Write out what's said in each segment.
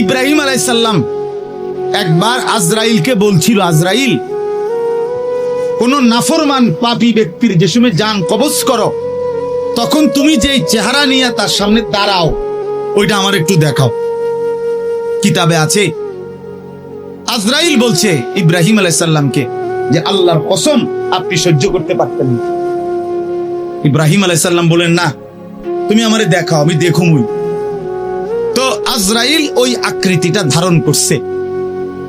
ইব্রাহিম আলাইসাল্লাম একবার আজরাইলকে বলছিল, আজরাইল, কোন নাফরমান পাপি ব্যক্তির যে সময় যান, কবজ করো। তখন তুমি যে চেহারা নিয়ে তার সামনে দাঁড়াও, ওইটা আমার একটু দেখাও। কিতাবে আছে, আজরাইল বলছে ইব্রাহিম আলাইসাল্লামকে যে, আল্লাহর কসম, আপনি সহ্য করতে পারতেন ইব্রাহিম আলাইসাল্লাম বলেন, না, তুমি আমারে দেখাও, আমি দেখুমই। আজরাইল ওই আকৃতিটা ধারণ করছে।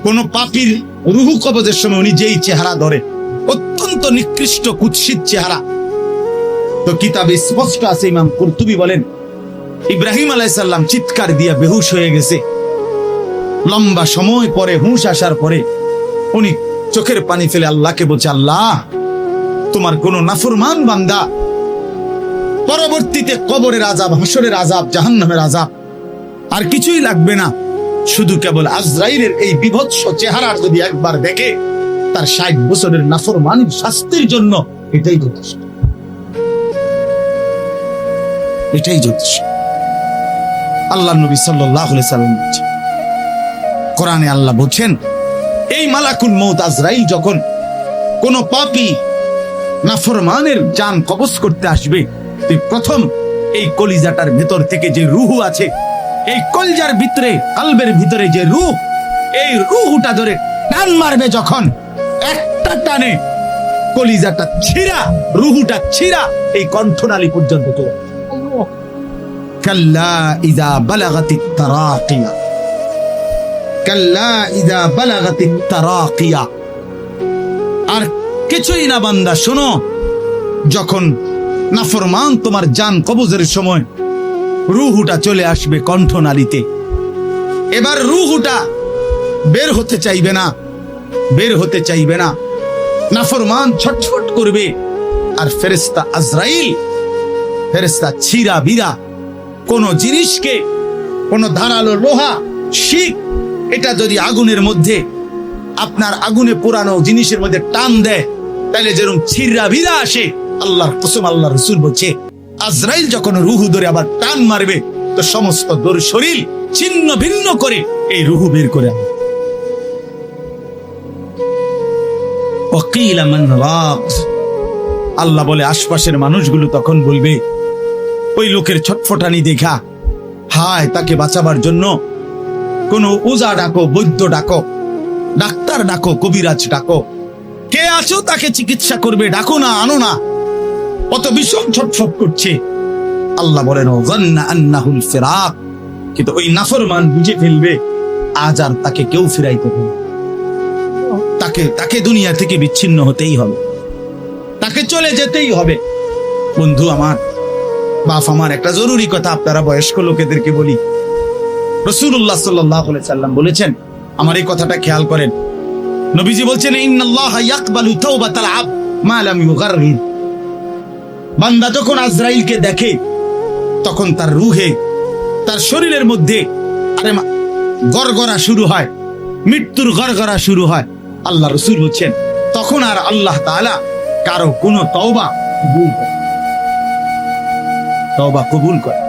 কোন পাপির রুহু কবজের সময় উনি যেই চেহারা ধরে, অত্যন্ত নিকৃষ্ট, কুৎসিত চেহারা। তো কিতাবে স্পষ্ট আছে, ইমাম কর্তুবি বলেন, ইব্রাহিম আলাইসাল্লাম চিৎকার দিয়া বেহুশ হয়ে গেছে। লম্বা সময় পরে, হুঁশ আসার পরে উনি চোখের পানি ফেলে আল্লাহকে বলছে, আল্লাহ, তোমার কোন নাফরমান বান্দা। পরবর্তীতে কবরের আজাব হাসরের আজাব জাহান্নামের আজাব আর কিছুই লাগবে না। শুধু কেবল আজরাইলের এই বিভৎস চেহারার যদি একবার দেখে, তার ষাট বছরের নাফরমানির শাস্তির জন্য এটাই যথেষ্ট। এটাই যথেষ্ট। আল্লাহ নবী সাল্লাহ সাল্লাম কোরআনে আল্লাহ বলছেন, এই মালাকুল মৌত আজরাইল যখন কোন পাপি নাফরমানের জান কবজ করতে আসবে, তুই প্রথম এই কলিজাটার ভেতর থেকে যে রুহু আছে এই কলজার ভিতরে কালবের ভিতরে যে রুহ, এই রুহুটা ধরে টান মারবে যখন একটা টানে কলিজাটা ছিঁড়া, রুহুটা ছিঁড়া এই কণ্ঠনালী পর্যন্ত চলে। কাল্লা ইদা বালাগাতি তারাকিয়া কাল্লা ইদা বালাগাতি তারাকিয়া আর কিছুই না বান্দা, শোনো, যখন নাফরমান তোমার জান কবজের সময় রুহুটা চলে আসবে কণ্ঠনালীতে। এবার রুহুটা বের হতে চাইবে না, বের হতে চাইবে না। নাফরমান ছটফট করবে, আর ফেরেস্তা আজরাইল ফেরেস্তা ছিরা বিরা কোন জিনিসকে, কোন ধারালো লোহা, শিখ, এটা যদি আগুনের মধ্যে, আপনার আগুনে পোড়ানো জিনিসের মধ্যে টান দেয়, তাহলে যেরকম ছিড়া ভিড়া আসে, আল্লাহর কুসুম আল্লাহ রসুল বলছে আজরাইল যখন রুহু ধরে আবার টান মারবে, তো সমস্ত দোর শরীর ছিন্ন ভিন্ন করে এই রুহু বের করে আনবে। আল্লাহ বলে, আশপাশের মানুষগুলো তখন বলবে, ওই লোকের ছটফটানি দেখা। হায়, তাকে বাঁচাবার জন্য কোন ওজা ডাকো, বৈদ্য ডাকো, ডাক্তার ডাকো, কবিরাজ ডাকো। কে আছো তাকে চিকিৎসা করবে? ডাকো না, আনো না। কত ভীষণ ছটফট করছে। আল্লাহ বলেন আন্নাহুল ফিরাক। কিন্তু ওই নাফরমান বুঝে ফেলবে, আজ আর তাকে কেউ ফিরাইতে হবে তাকে তাকে দুনিয়া থেকে বিচ্ছিন্ন হতেই হবে। তাকে চলে যেতেই হবে। বন্ধু আমার, বাপ আমার, একটা জরুরি কথা আপনারা বয়স্ক লোকেদেরকে বলি। রসুল্লাহ সাল্লাহ সাল্লাম বলেছেন, আমার এই কথাটা খেয়াল করেন। নবীজি বলছেন, ইন্নাল্লাহ বান্দা যখন আজরাইলকে দেখে, তখন তার রুহে, তার শরীরের মধ্যে আরে গড়গড়া শুরু হয়, মৃত্যুর গড়গড়া শুরু হয়। আল্লাহ রসুল হচ্ছেন। তখন আর আল্লাহ তালা কারও কোনো তওবা কবুল তওবা কবুল করে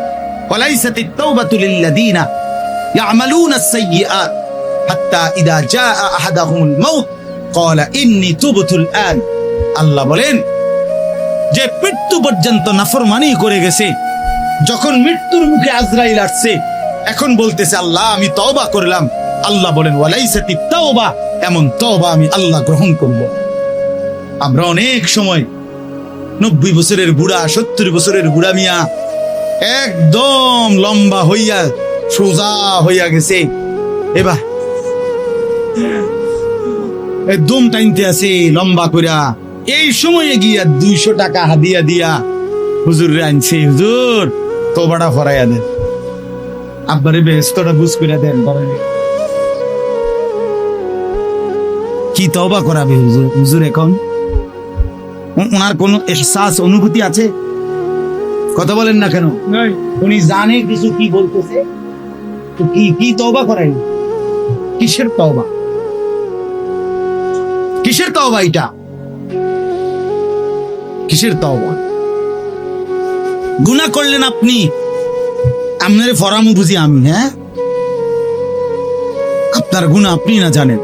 ওয়ালাইসাতি তাওবাতু লিল্লাযিনা ইয়ামালুনা আস-সাইয়্যাআত হাত্তা ইদা জাআ আহাদাহুমুল মাউত। ক্বালা ইন্নী তুবতুল আন। আল্লাহ বলেন যে মৃত্যু পর্যন্ত নাফরমানি করে গেছে, যখন মৃত্যুর মুখে আজরাইল আসছে, এখন বলতেছে, আল্লাহ, আমি তওবা করলাম। আল্লাহ বলেন ওয়ালাইসাতি তাওবা। এমন তওবা আমি আল্লাহ গ্রহণ করব। আমরা অনেক সময় নব্বই বছরের বুড়া, সত্তর বছরের বুড়া মিয়া একদম লম্বা হইয়া, সোজা হইয়া গেছে। এবার একদম টাইনতে আছে লম্বা কইরা। এই সময়ে গিয়া দুইশো টাকা হাদিয়া দিয়া হুজুর আনছে। হুজুর তোবাটা ফরাইয়া দেন। আব্বারে বেহস্তটা বুঝ করে দেন। কি তবা করাবে হুজুর? হুজুর এখন ওনার কোন এহসাস অনুভূতি আছে? কথা বলেন না কেন? উনি জানে কিছু কি বলতেছে। কি কি তওবা করাই? কিসের তওবা? কিসের তওবা এটা? কিসের তওবা গুনাহ করলেন আপনি আপনার ফরামু বুঝি আমি হ্যাঁ আপনার গুণা আপনি না জানেন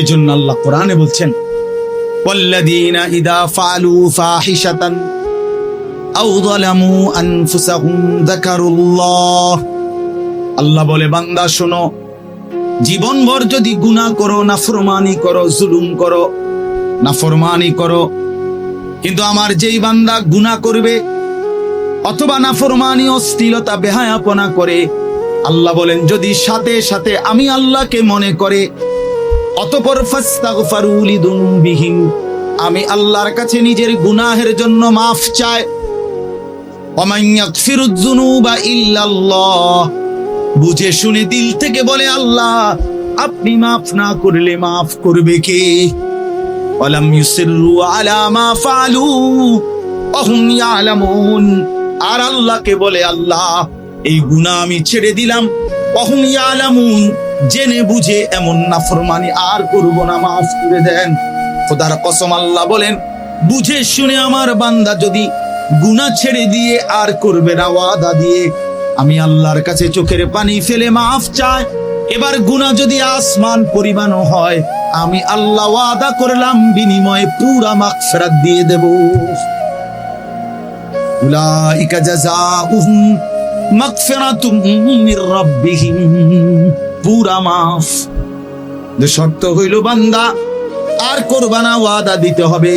এজন্য আল্লাহ কোরআনে বলছেন والذين إذا فعلوا فاحشة أو ظلموا أنفسهم ذكروا الله আল্লাহ বলে বান্দা শোনো জীবনভর যদি গুনাহ করো নাফরমানি করো জুলুম করো নাফরমানি করো কিন্তু আমার যেই বান্দা গুনাহ করবে অথবা নাফরমানি অশ্লীলতা বেহায়াপনা করে, আল্লাহ বলেন, যদি সাথে সাথে আমি আল্লাহকে মনে করে, অতপর আমি আল্লাহর কাছে নিজের গুনাহের জন্য মাফ ইল্লাল্লাহ, বুঝে শুনে দিল থেকে বলে, আল্লাহ, আপনি মাফ না করলে মাফ করবে কে? ওয়ালাম ইউসিররু আলা মা ফালু অহুম ইয়ালামুন আর আল্লাহকে বলে, আল্লাহ, এই গুনাহ আমি ছেড়ে দিলাম। অহুম ইয়ালামুন, জেনে বুঝে এমন নাফরমানি আর করব না, মাফ করে দেন। খোদার কসম আল্লাহ বলেন, বুঝে শুনে আমার বান্দা যদি গুনাহ ছেড়ে দিয়ে আর করবে না, ওয়াদা দিয়ে, আমি আল্লাহর কাছে চোখের পানি ফেলে মাফ চাই এবার গুনাহ যদি আসমান পরিমাণও হয় আমি আল্লাহ ওয়াদা করলাম, বিনিময়ে পুরা মাগফিরাত দিয়ে দেব। উলাইকা জাযাউহুম মাগফিরাতুম মির রাব্বিহিম। পুরা মাফ। শর্ত হইল বান্দা, আর করবানা ওয়াদা দিতে হবে,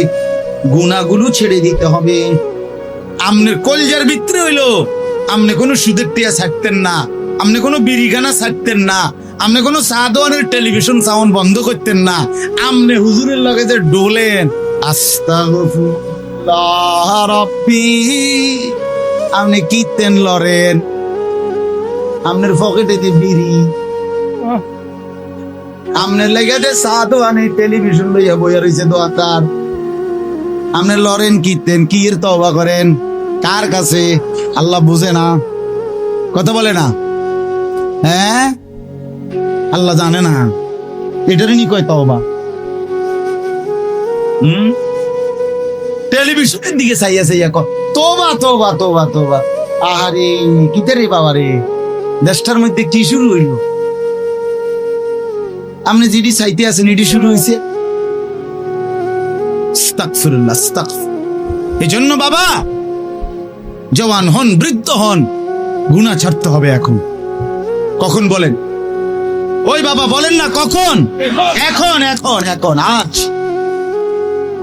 গুনাহগুলো ছেড়ে দিতে হবে। আমনের কলজার ভিতরে হইল, আমনে কোনো সুদের টিয়া ছাড়তেন না, আমনে কোনো বিড়িখানা ছাড়তেন না। আমনে কোনো সাদওয়ানের টেলিভিশন সাউন্ড বন্ধ করতেন না। আপনি হুজুরের লগে যে ডোলেন। আস্তাগফিরুল্লাহ রাব্বি। আপনি কীর্তেন লরেন আমনের পকেটে দিয়ে বিড়ি। আমনের লেগে যে সাদওয়ানে টেলিভিশন লইয়া বইয়া রইছে দোয়াতার আপনি লরেন কীর্তেন কি এর তওবা করেন? কার কাছে? আল্লাহ বুঝে না। কথা বলে না? হ্যাঁ? আল্লাহ জানে না। এটারই নি কয় তওবা? হুম? টেলিভিশনের দিকে চাইয়া চাইয়া কর তোবা তোবা তোবা তোবা আহারে, কিতে রে বাবা রে? দেশটার মধ্যে কি শুরু হইল? আপনি যেটি চাইতে আছেন, এটি শুরু হয়েছে এই জন্য বাবা, জওয়ান হন, বৃদ্ধ হন গুণা ছাড়তে হবে এখন। কখন বলেন? ওই বাবা বলেন না, কখন? এখন এখন এখন, আজ।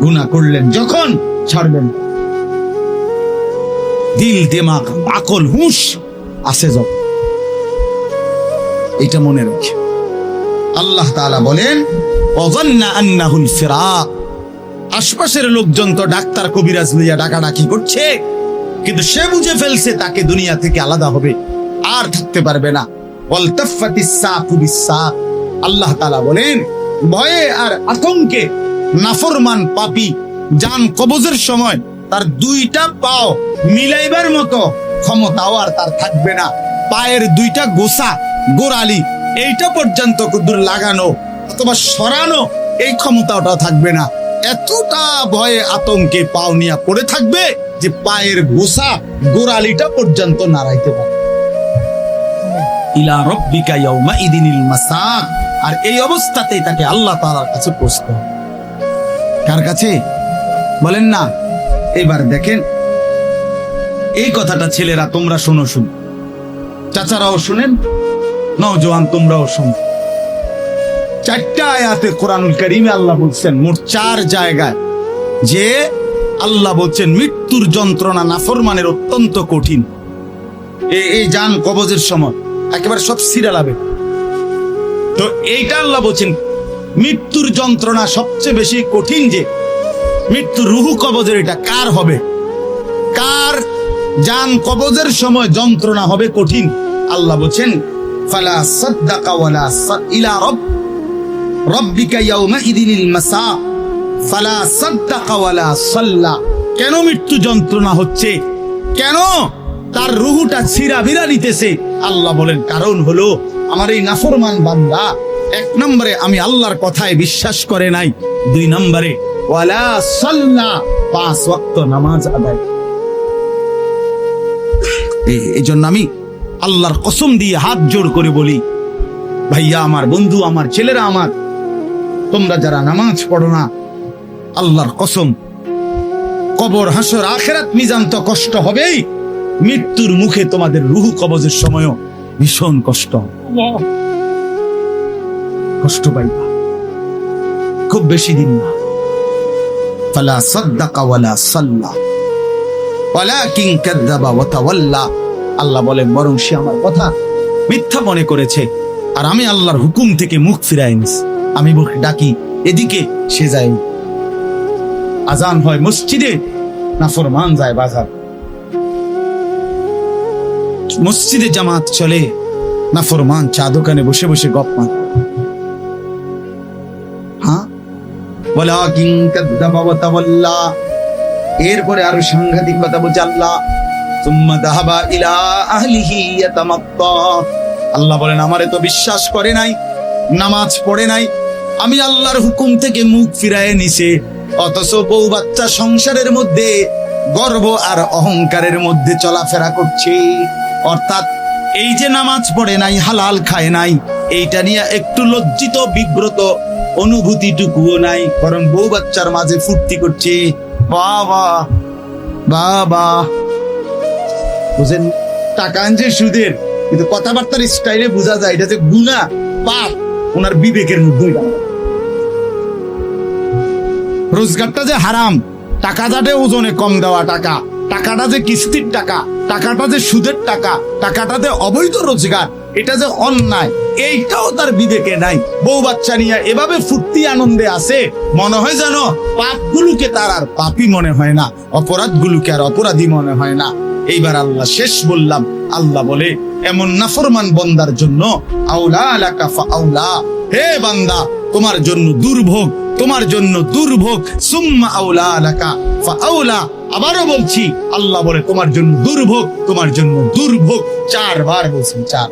গুণা করলেন, যখন ছাড়বেন দিল, দেমাগ, আকল, হুঁশ আছে যখন এটা মনে রাখে। আল্লাহ তাআলা বলেন অজান্না আন্নাহুল ফিরাক। আশপাশের লোকজন তো ডাক্তার কবিরাজ লইয়া ডাকাডাকি করছে, কিন্তু সে বুঝে ফেলছে তাকে দুনিয়া থেকে আলাদা হবে, আর থাকতে পারবে না। আল্লাহ তাআলা বলেন, ভয়ে আর আতঙ্কে নাফরমান পাপী জান কবজের সময় তার দুইটা পাও মিলাইবার মতো ক্ষমতাও আর তার থাকবে না। পায়ের দুইটা গোসা, গোড়ালি, এইটা পর্যন্ত কুদুর লাগানো অথবা সরানো এই ক্ষমতাটা থাকবে না। এতটা ভয়ে আতঙ্কে পাও নিয়ে পড়ে থাকবে যে পায়ের গোসা, গোড়ালিটা পর্যন্ত নাড়াইতে পারে ইলা রব্বিকা ইয়াউমা ইদিনিল মাসাক আর এই অবস্থাতেই তাকে আল্লাহ তাআলার কাছে পৌঁছতে কার কাছে? বলেন না। এবার দেখেন, এই কথাটা ছেলেরা তোমরা শোনো, শুন। চাচারাও শুনেন, নওজোয়ান তোমরাও শোনো। চারটা আয়াতে কোরআনুল করিমে আল্লাহ বলছেন, মোট চার জায়গায় যে আল্লাহ বলছেন, মৃত্যুর যন্ত্রণা নাফরমানের অত্যন্ত কঠিন। এই যান কবজের সময়। একেবারে সব সিরালাবে তো এইটা আল্লাহ বলছেন, মৃত্যুর যন্ত্রণা সবচেয়ে বেশি কঠিন যে মৃত্যু রুহু কবজের এটা কার হবে? কার যান কবজের সময় যন্ত্রণা হবে কঠিন? আল্লাহ বলছেন, ফালা সাদ্দাকা ওয়ালা ইলা রব রব্বিকা ইয়াউমা ইদিনিল মাসা, ফালা সাদ্দাকা ওয়ালা সাল্লা। কেন মৃত্যু যন্ত্রণা হচ্ছে? কেন? তার রুহুটা ছিঁড়া বিরা নিতেছে। আল্লাহ বলেন, কারণ হলো আমার এই নাফরমান বান্দা, এক নম্বরে আমি আল্লাহর কথায় বিশ্বাস করে নাই, দুই নম্বরে পাঁচ ওয়াক্ত নামাজ আদায় এই- জন্য আমি আল্লাহর কসম দিয়ে হাত জোড় করে বলি, ভাইয়া আমার বন্ধু, আমার ছেলেরা আমার, তোমরা যারা নামাজ পড়ো না, আল্লাহর কসম, কবর, হাসর, আখেরাত মিজান কষ্ট হবেই মৃত্যুর মুখে তোমাদের রুহু কবজের সময়ও ভীষণ কষ্ট। কষ্ট পাইবা। খুব বেশি দিন না। ফালা সাদ্দাকা ওয়ালা সাল্লা। ওয়ালাকিন কাযযাবা ওয়া তাওয়াল্লা। আল্লাহ বলেন বরং সে আমার কথা মিথ্যা মনে করেছে আর আমি আল্লাহর হুকুম থেকে মুখ ফিরাই নিছি। আমি মুখ ডাকি এদিকে সে যায়। আজান হয় মসজিদে না ফরমান যায় বাজার। মসজিদে জামাত চলে। না ফরমান চা দোকানে বসে বসে গপ মার। হ্যাঁ? এরপরে আরও সাংঘাতিক কথা বলছে আল্লাহ। আল্লাহ বলেন, আমারে তো বিশ্বাস করে নাই, নামাজ পড়ে নাই। আমি আল্লাহর হুকুম থেকে মুখ ফিরায় নিছে। অথচ বউ বাচ্চা সংসারের মধ্যে, গর্ব আর অহংকারের মধ্যে চলাফেরা করছে। অর্থাৎ এই যে নামাজ পড়ে নাই, হালাল খায় নাই, এইটা নিয়ে একটু লজ্জিত, বিব্রত অনুভূতিটুকুও নাই। বরং বউ বাচ্চার মাঝে ফুর্তি করছে। বাবা বাবা। বুঝেন, টাকা আনছে সুদের, কিন্তু কথাবার্তার স্টাইলে বোঝা যায়, এটা যে গুণা পাপ, ওনার বিবেকের মধ্যে রোজগারটা যে হারাম, টাকা যাতে ওজনে কম দেওয়া টাকা, টাকাটা যে কিস্তির টাকা টাকাটা যে সুদের টাকা, টাকাটা যে অবৈধ রোজগার, এটা যে অন্যায়, এইটাও তার বিবেকে নাই। বউ বাচ্চা নিয়ে এভাবে ফুর্তি আনন্দে আছে, মনে হয় জানো পাপগুলোকে তার আর পাপই মনে হয় না, অপরাধগুলোকে আর অপরাধী মনে হয় না। এইবার আল্লাহ শেষ বললাম, আল্লাহ বলে, এমন নাফরমান বন্দার জন্য আউলা আলাকা আউলা হে বান্দা, তোমার জন্য দুর্ভোগ, তোমার জন্য দুর্ভোগ। সুম্মা আউলা আলাকা ফা আউলা আবারও বলছি, আল্লাহ বলে, তোমার জন্য দুর্ভোগ, তোমার জন্য দুর্ভোগ। চারবার বলছি, চার।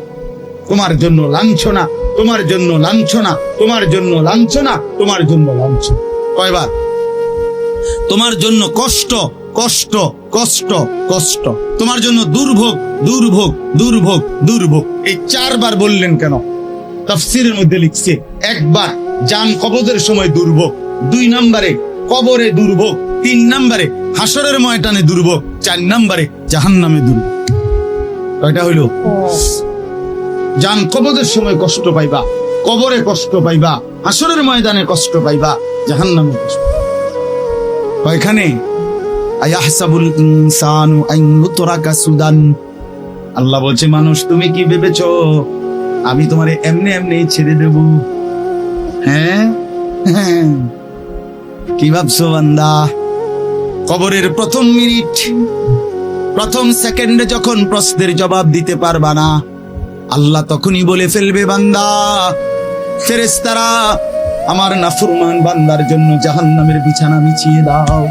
তোমার জন্য লাঞ্ছনা, তোমার জন্য লাঞ্ছনা, তোমার জন্য লাঞ্ছনা, তোমার জন্য লাঞ্ছনা। কয়বার? তোমার জন্য কষ্ট কষ্ট কষ্ট কষ্ট। তোমার জন্য দুর্ভোগ দুর্ভোগ দুর্ভোগ দুর্ভোগ। এই চারবার বললেন কেন? তাফসিরের মধ্যে লিখছে, একবার জান কবজের সময় দুর্ভোগ, দুই নম্বরে কবরে দুর্ভোগ তিন নম্বরে হাসরের ময়দানে দুর্ভোগ চার নম্বরে জাহান্নামে দুর্ভোগ কয়টা হইল? জান কবজের সময় কষ্ট পাইবা, কবরে কষ্ট পাইবা, হাসরের ময়দানে কষ্ট পাইবা, জাহান্নামে কষ্ট এখানে আয়াহসাবুল ইনসানু আন ইউতরাকা সুদান। আল্লাহ বলছে, মানুষ, তুমি কি ভেবেছো আমি তোমারে এমনি এমনি ছেড়ে দেব? হ্যাঁ? হ্যাঁ। কি ভাবছ বান্দা? কবরের প্রথম মিনিট, প্রথম সেকেন্ডে যখন প্রশ্নের জবাব দিতে পারবা না, আল্লাহ তখনই বলে ফেলবে, বান্দা ফেরেস্তারা আমার নাফরমান বান্দার জন্য জাহান্নামের বিছানা বিছিয়ে দাও,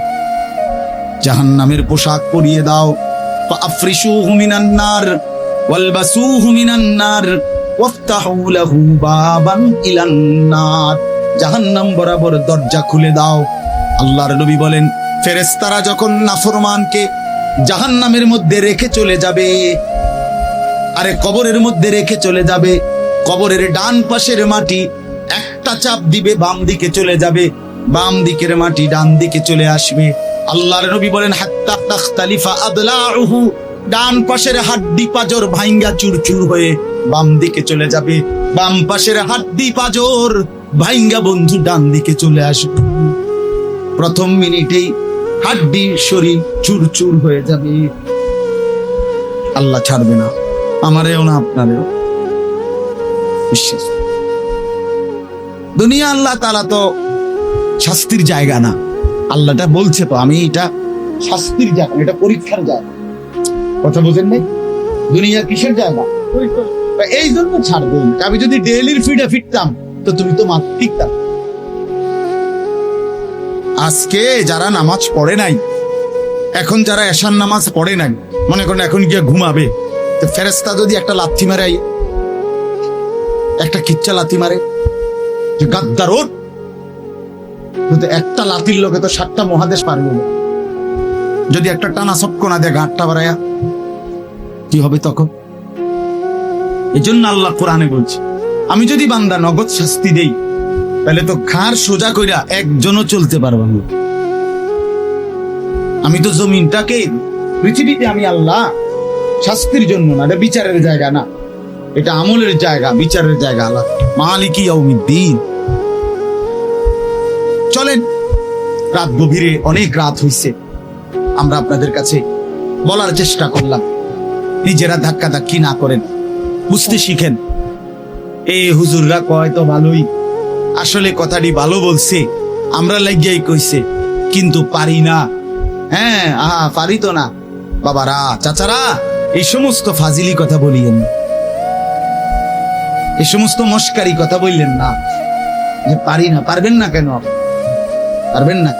জাহান্নামের পোশাক পরিয়ে দাও। আফরিসুহু মিনান নার, ওয়ালবাসুহু মিনান নার, ওয়াফতাহু লাহু বাবান ইলান নার। জাহান্নাম বরাবর দরজা খুলে দাও। আল্লাহর নবী বলেন ফেরেশতারা যখন নাফরমানকে জাহান্নামের মধ্যে রেখে চলে যাবে, আরে কবরের মধ্যে রেখে চলে যাবে, কবরের ডান পাশের মাটি একটা চাপ দিবে, বাম দিকে চলে যাবে, বাম দিকের মাটি ডান দিকে চলে আসবে। আল্লাহর নবী বলেন ডান পাশের হাড্ডি পাজর ভাঙ্গা চুরচুর হয়ে বাম দিকে চলে যাবে। বাম পাশের হাড্ডি পাজর ভাইঙ্গা বন্ধু ডান দিকে চলে আসবে। প্রথম মিনিটেই হাড্ডি, শরীর চুরচুর হয়ে যাবে। আল্লাহ ছাড়বে না। আমারেও না, আপনারেও। বিশ্বাস। দুনিয়া আল্লাহ তালা তো শাস্তির জায়গা না। আল্লাহটা বলছে তো, আমি এটা শাস্তির জায়গা, এটা পরীক্ষার জায়গা। কথা বোঝেন নাই? দুনিয়া কিসের জায়গা? এই জন্য ছাড়বেন। আমি যদি ডেইলির ফিডে ফিরতাম, তো তুমি তো মাত্র ঠিকতাম আজকে যারা নামাজ পড়ে নাই, এখন যারা এশার নামাজ পড়ে নাই, মনে করেন এখন গিয়ে ঘুমাবে, তো ফেরেস্তা যদি একটা লাথি মারে, একটা কিচ্ছা লাথি মারে, যে গাদ্দার কিন্তু একটা লাতির লোকে তো সাতটা মহাদেশ পারবে না যদি একটা টানা সক্ক না দেয় গাঁটটা বাড়ায়া, কি হবে তখন? এই জন্য আল্লাহ কোরআনে বলছে, আমি যদি বান্দা নগদ শাস্তি দেই তাহলে তো ঘাড় সোজা কইরা একজনও চলতে পারব না। আমি তো জমিনটাকে, পৃথিবীতে আমি আল্লাহ, শাস্তির জন্য না, এটা বিচারের জায়গা না। এটা আমলের জায়গা, বিচারের জায়গা আল্লাহ। মালিকি দিন চলেন, রাত গভীরে অনেক রাত হইছে। আমরা আপনাদের কাছে বলার চেষ্টা করলাম। নিজেরা ধাক্কা ধাক্কি না করেন, বুঝতে শিখেন। এই হুজুররা কয় তো ভালোই। আসলে কথাটি ভালো বলছে। আমরা লাগিয়াই কইছে, কিন্তু পারি না। হ্যাঁ আহা, পারি তো না। বাবারা, চাচারা, এই সমস্ত ফাজিলি কথা বলিয়েন। এই সমস্ত মস্কারি কথা বললেন না। যে পারি না, পারবেন না কেন? পারবেন না।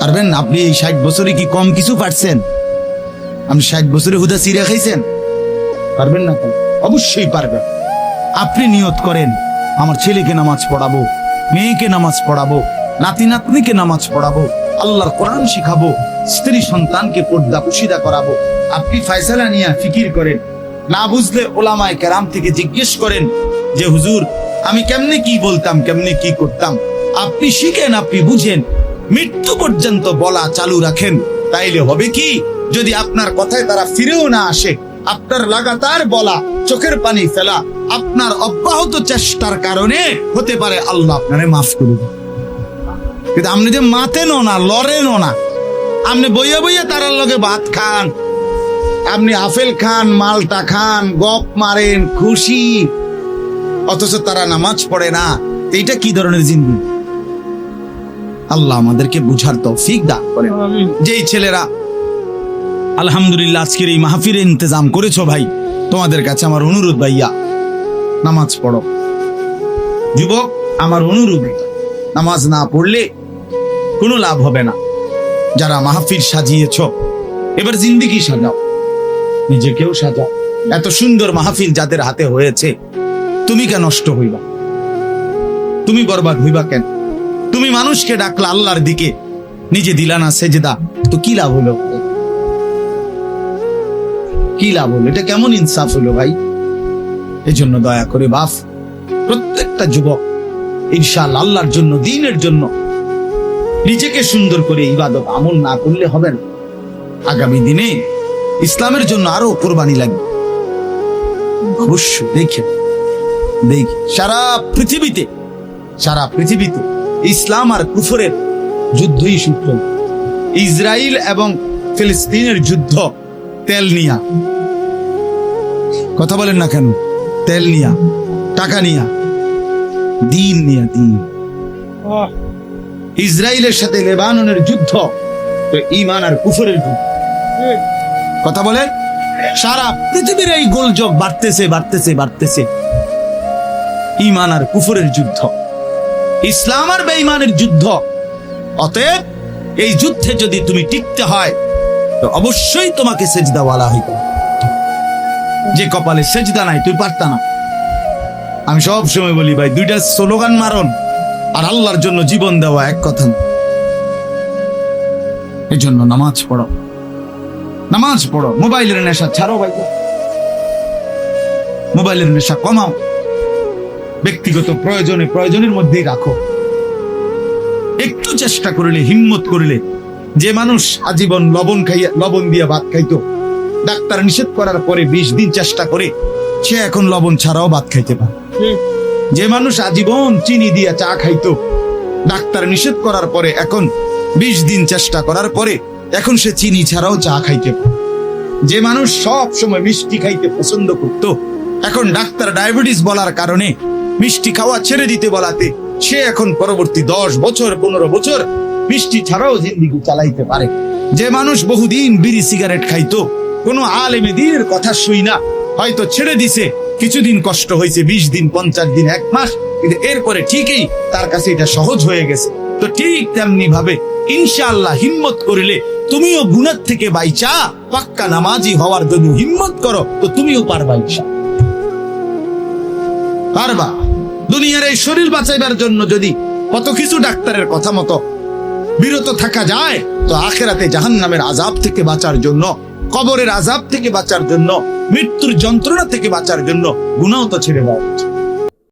পারবেন না, আপনি এই ষাট বছরে কি কম কিছু পারছেন? আপনি ষাট বছরে হুদা সিরিয়া খাইছেন? পারবেন না অবশ্যই পারবেন। আপনি নিয়ত করেন। আমার ছেলেকে নামাজ পড়াবো, মেয়েকে নামাজ পড়াবো, নাতি নাতনিকে নামাজ পড়াবো, আল্লাহর কোরআন শিখাবো, স্ত্রী সন্তানকে পর্দা পুশিদা করাবো। আপনি ফয়সালা নিয়ে ফিকির করেন, না বুঝলে ওলামায় কেরাম থেকে জিজ্ঞেস করেন যে, হুজুর, আমি কেমনে কি বলতাম, কেমনে কি করতাম? আপনি শিখেন, আপনি বুঝেন, মৃত্যু পর্যন্ত বলা চালু রাখেন। তাইলে হবে কি, যদি আপনার কথায় তারা ফিরেও না আসে আপনার লাগাতার বলা চোখের পানি ফেলা আপনার অব্যাহত চেষ্টার কারণে হতে পারে আল্লাহ আপনারে মাফ করুন কিন্তু আপনি যে মাতেনও না লড়েনও না আপনি বইয়ে বইয়ে তারার লগে ভাত খান আপনি আপেল খান মালটা খান গপ মারেন খুশি অথচ তারা নামাজ পড়ে না এইটা কি ধরনের জিন্দগি? আল্লাহ আমাদেরকে বুঝার তৌফিক দান করে যেই ছেলেরা আলহামদুলিল্লাহ, আজকের এই মাহফিরে ইন্তজাম করেছ ভাই। তোমাদের কাছে আমার অনুরোধ ভাইয়া, নামাজ পড়ো। যুবক, আমার অনুরোধ, নামাজ না পড়লে কোনো লাভ হবে না। যারা মাহফির সাজিয়েছ, এবার জিন্দিগি সাজাও, নিজেকেও সাজাও। এত সুন্দর মাহফিল যাদের হাতে হয়েছে, তুমি কেন নষ্ট হইবা? তুমি বরবাদ হইবা কেন? তুমি মানুষকে ডাকলা আল্লাহর দিকে, নিজে দিলা না সেজদা, তো কি লাভ হলো? কি লাভ হলো? এটা কেমন ইনসাফ হলো ভাই? এই জন্য দয়া করে বাপ প্রত্যেকটা যুবক, ইনশাআল্লাহ আল্লাহর জন্য, দিনের জন্য নিজেকে সুন্দর করে ইবাদত আমল না করলে হবে না। আগামী দিনে ইসলামের জন্য আরও কোরবানি লাগবে। অবশ্যই, দেখে। দেখ। সারা পৃথিবীতে সারা পৃথিবীতে ইসলাম আর কুফরের যুদ্ধই সূত্র। ইসরায়েল এবং ফিলিস্তিনের যুদ্ধ তেল নিয়া। কথা বলেন না কেন? তেল নিয়া টাকা নিয়া। দিন নিয়া দিন। ইসরায়েলের সাথে লেবাননের যুদ্ধ তো ইমান আর কুফরের যুদ্ধ। কথা বলে সারা পৃথিবীর এই গোলযোগ বাড়তেছে বাড়তেছে বাড়তেছে। ইমান আর কুফরের যুদ্ধ। ইসলাম আর বেঈমানের যুদ্ধ। অতএব এই যুদ্ধে যদি তুমি টিকতে হয় তো অবশ্যই তোমাকে সেজদাওয়ালা হইতে। যে কপালে সেজদা নাই তুই পারতা না। আমি সব সময় বলি, ভাই, দুইটা স্লোগান মারন আর আল্লাহর জন্য জীবন দেওয়া এক কথা না। এই জন্য নামাজ পড়ো। নামাজ পড়ো। মোবাইলের নেশা ছাড়ো ভাই। মোবাইলের নেশা কমাও। ব্যক্তিগত প্রয়োজনে প্রয়োজনের মধ্যেই রাখো। একটু চেষ্টা করলে, হিম্মত করলে যে মানুষ আজীবন লবণ খাইয়া লবণ দিয়ে ভাত খাইতো ডাক্তার নিষেধ করার পরে বিশ দিন চেষ্টা করে সে এখন লবণ ছাড়াও ভাত খাইতে পারে। যে মানুষ আজীবন চিনি দিয়া চা খাইতো ডাক্তার নিষেধ করার পরে এখন বিশ দিন চেষ্টা করার পরে এখন সে চিনি ছাড়াও চা খাইতে পারে। যে মানুষ সব সময় মিষ্টি খাইতে পছন্দ করত এখন ডাক্তার ডায়াবেটিস বলার কারণে মিষ্টি খাওয়া ছেড়ে দিতে বলাতে সে এখন পরবর্তী দশ বছর পনেরো বছর মিষ্টি ছাড়াও জিন্দিগি চালাইতে পারে। যে মানুষ বহুদিন বিড়ি সিগারেট খাইতো, কোনো আলেমে দিনের কথা শুই না। হয়তো ছেড়ে দিছে, কিছুদিন কষ্ট হয়েছে, বিশ দিন, পঞ্চাশ দিন, এক মাস, কিন্তু এরপরে ঠিকই তার কাছে এটা সহজ হয়ে গেছে। তো ঠিক তেমনি ভাবে ইনশাআল্লাহ হিম্মত করিলে তুমিও গুণের থেকে বাইচা, পাক্কা নামাজি হওয়ার জন্য হিম্মত করো, তো তুমিও পারবা ইনশা পারবা। দুনিয়ার এই শরীর বাঁচাইবার জন্য যদি কত কিছু ডাক্তারের কথা মতো বিরত থাকা যায়, তো আখেরাতে জাহান নামের আজাব থেকে বাঁচার জন্য, কবরের আজাব থেকে বাঁচার জন্য, মৃত্যুর যন্ত্রণা থেকে বাঁচার জন্য গুণাও তো ছেড়ে দেওয়া উচিত।